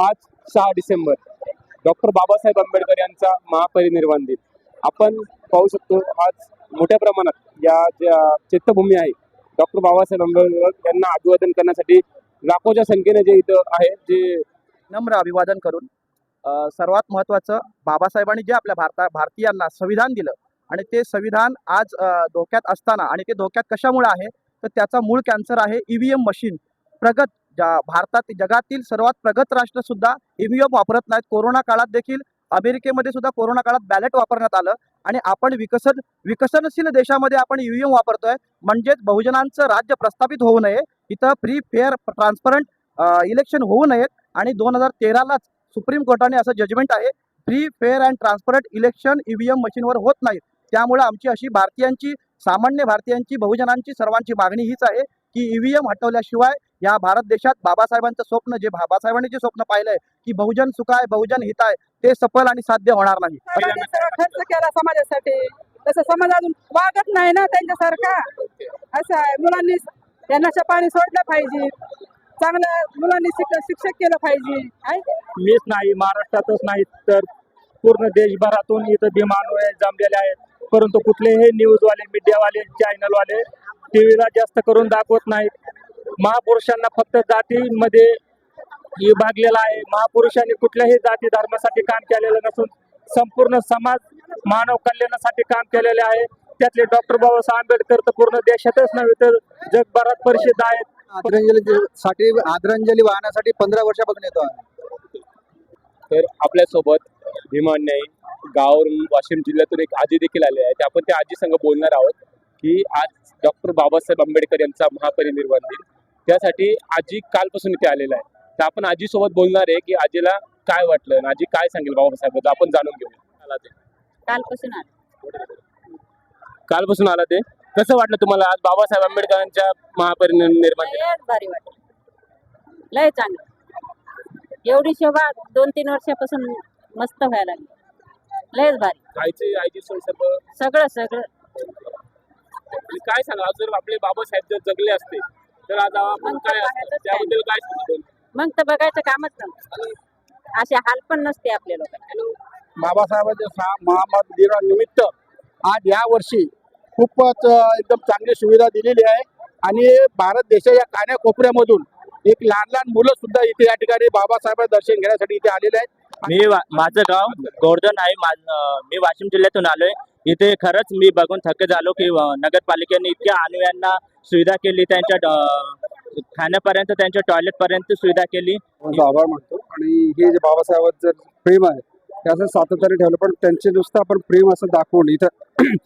आज सहा डिसेंबर. डॉक्टर बाबासाहेब आंबेडकर यांचा महापरिनिर्वाण दिन. आपण पाहू शकतो आज मोठ्या प्रमाणात या ज्या चित्तभूमी आहे डॉक्टर बाबासाहेब आंबेडकर यांना अभिवादन करण्यासाठी लाखोच्या संख्येने जे इथं आहे जे नम्र अभिवादन करून सर्वात महत्त्वाचं बाबासाहेबांनी जे आपल्या भारता भारतीयांना संविधान दिलं आणि ते संविधान आज धोक्यात असताना आणि ते धोक्यात कशामुळे आहे तर त्याचा मूळ कॅन्सर आहे ईव्हीएम मशीन प्रगत ज्या भारतात जगातील सर्वात प्रगत राष्ट्र सुद्धा ईव्हीएम वापरत नाहीत. कोरोना काळात देखील अमेरिकेमध्ये सुद्धा कोरोना काळात बॅलेट वापरण्यात आलं आणि आपण विकसन विकसनशील देशामध्ये आपण ईव्हीएम वापरतोय. म्हणजेच बहुजनांचं राज्य प्रस्थापित होऊ नये. इथं फ्री फेअर ट्रान्सपरंट इलेक्शन होऊ नयेत आणि दोन हजार तेरालाच सुप्रीम कोर्टाने असं जजमेंट आहे. Free fair and transparent election EVM मशीनवर होत नाही त्यामुळे आमची अशी भारतीयांची सामान्य भारतीयांची बहुजनांची सर्वांची मागणी हीच आहे की ईव्हीएम हटवल्याशिवाय या भारत देशात बाबासाहेबांचं स्वप्न जे बाबासाहेबांनी जे स्वप्न पाहिलंय की बहुजन सुखाय बहुजन हिताय ते सफल आणि साध्य होणार नाही. खर्च केला समाजासाठी. तसं समाज अजून वागत नाही ना त्यांच्यासारखा. असं आहे. मुलांनी त्यांना पाणी सोडलं पाहिजे. चांगलं मुलांनी शिक शिक्षक केलं पाहिजे? मीच नाही. महाराष्ट्रातच नाही तर पूर्ण देशभरातून इथं भीमानू जमलेले आहेत. परंतु कुठलेही न्यूजवाले मीडियावाले चॅनलवाले टीव्हीला जास्त करून दाखवत नाहीत. महापुरुषांना फक्त जातीमध्ये विभागलेला आहे. महापुरुषांनी कुठल्याही जाती धर्मासाठी काम केलेलं नसून संपूर्ण समाज मानव कल्याणासाठी काम केलेले आहे. त्यातले डॉक्टर बाबासाहेब आंबेडकर तर पूर्ण देशातच नव्हे तर जगभरात प्रसिद्ध आहेत. आदरांजली साठी आदरांजली वाहण्यासाठी पंधरा वर्षापासून येतो तर आपल्यासोबत भीमान्यायी गावावरून वाशिम जिल्ह्यातून एक आजी देखील आले आहेत. आपण त्या आजी संघ बोलणार आहोत की आज डॉक्टर बाबासाहेब आंबेडकर यांचा महापरिनिर्वाण दिन. त्यासाठी आजी कालपासून इथे आलेला आहे. तर आपण आजीसोबत बोलणार आहे की आजीला काय वाटलं आणि आजी काय सांगेल बाबासाहेब आपण जाणून घेऊया. ते. कालपासून आले. कालपासून आला ते. कसं वाटलं तुम्हाला आज बाबासाहेब आंबेडकरांच्या लयच भारी वाटत लय चांगलं. एवढी शोभा दोन तीन वर्षापासून मस्त व्हायला लागली. लयच भारी. आईची सोय सगळं? सगळं आणि काय सांगा जर आपले बाबासाहेब जर जगले असते तर आज आपण मग तर काय असतं? बाहेरच त्याबद्दल काय सांगतो मग तर बघायचं कामच नव्हतं. असे हाल पण नसते आपल्या लोकांना बाबासाहेबांच्या निमित्त आज या वर्षी खूपच एकदम चांगली सुविधा दिलेली आहे. आणि भारत देशाच्या कान्याकोपऱ्यामधून एक लहान लहान मुलं सुद्धा इथे या ठिकाणी बाबासाहेबांचं दर्शन घेण्यासाठी इथे आलेले आहेत. मी माझं गाव गोर्धन आहे. मी वाशिम जिल्ह्यातून आलोय. इथे खरंच मी बघून थक्क झालो की नगरपालिकेने इतक्या अनुयांना सुविधा केली त्यांच्या खाण्यापर्यंत त्यांच्या टॉयलेटपर्यंत सुविधा केली. आभार मानतो आणि हे जे बाबासाहेबांचं जर प्रेम आहे ते असं सातत्याने ठेवलं पण त्यांचे नुसतं आपण प्रेम असं दाखवून इथं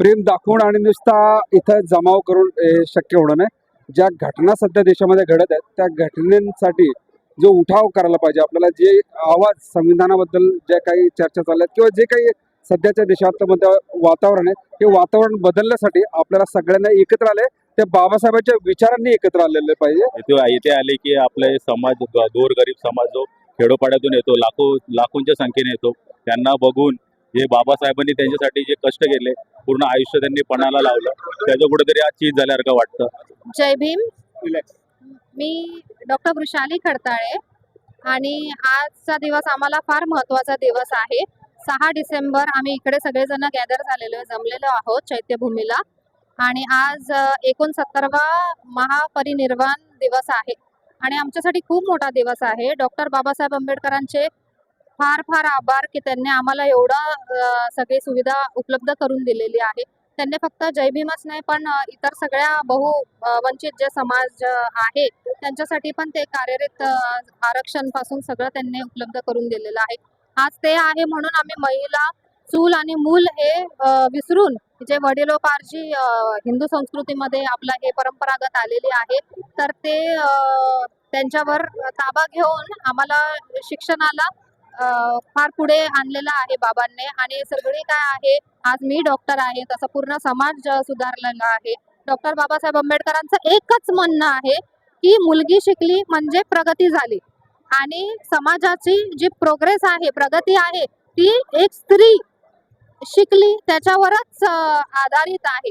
प्रेम दाखवून आणि नुसता इथं जमाव करून शक्य होणं नाही. ज्या घटना सध्या देशामध्ये घडत आहेत त्या घटनेसाठी जो उठाव करायला पाहिजे आपल्याला जे आवाज संविधानाबद्दल ज्या काही चर्चा चालल्या आहेत किंवा जे काही सध्याच्या देशामध्ये वातावरण आहे. हे वातावरण बदलण्यासाठी आपल्याला सगळ्यांना एकत्र आले ते बाबासाहेबांच्या विचारांनी एकत्र आलेले पाहिजे. इथे इथे आले की आपले समाज गोरगरीब समाज जो खेडोपाड्यातून येतो लाखो लाखोंच्या संख्येने येतो त्यांना बघून हे बाबासाहेबांनी त्यांच्यासाठी जे कष्ट केले पूर्ण आयुष्य त्यांनी पणाला लावलं. त्याचं कुठेतरी आज चीज झाल्यासारखं वाटतं. जय भीम. मी डॉक्टर वृषाली खडताळे आणि आजचा दिवस आम्हाला फार महत्त्वाचा दिवस आहे. सहा डिसेंबर आम्ही इकडे सगळेजण गॅदर झालेलो जमलेलो आहोत चैत्यभूमीला. आणि आज एकोणसत्तरवा महापरिनिर्वाण दिवस आहे. आणि आमच्यासाठी खूप मोठा दिवस आहे. डॉक्टर बाबासाहेब आंबेडकरांचे फार फार आभार की त्यांनी आम्हाला एवढं सगळी सुविधा उपलब्ध करून दिलेली आहे. त्यांनी फक्त जय भीमच नाही पण इतर सगळ्या बहु वंचित जे समाज आहे त्यांच्यासाठी पण ते कार्यरत आरक्षणपासून सगळं त्यांनी उपलब्ध करून दिलेलं आहे. आज ते आहे म्हणून आम्ही महिला चूल आणि मूल हे विसरून जे वडिलोपार्जी हिंदू संस्कृतीमध्ये आपलं हे परंपरागत आलेली आहे तर ते त्यांच्यावर ताबा घेऊन आम्हाला शिक्षणाला फार पुढे आणलेलं आहे बाबांनी. आणि सगळी काय आहे आज मी डॉक्टर आहे तसा पूर्ण समाज सुधारलेला आहे. डॉक्टर बाबासाहेब आंबेडकरांचं एकच म्हणणं आहे की मुलगी शिकली म्हणजे प्रगती झाली. आणि समाजाची जी प्रोग्रेस आहे प्रगती आहे ती एक स्त्री शिकली त्याच्यावरच आधारित आहे.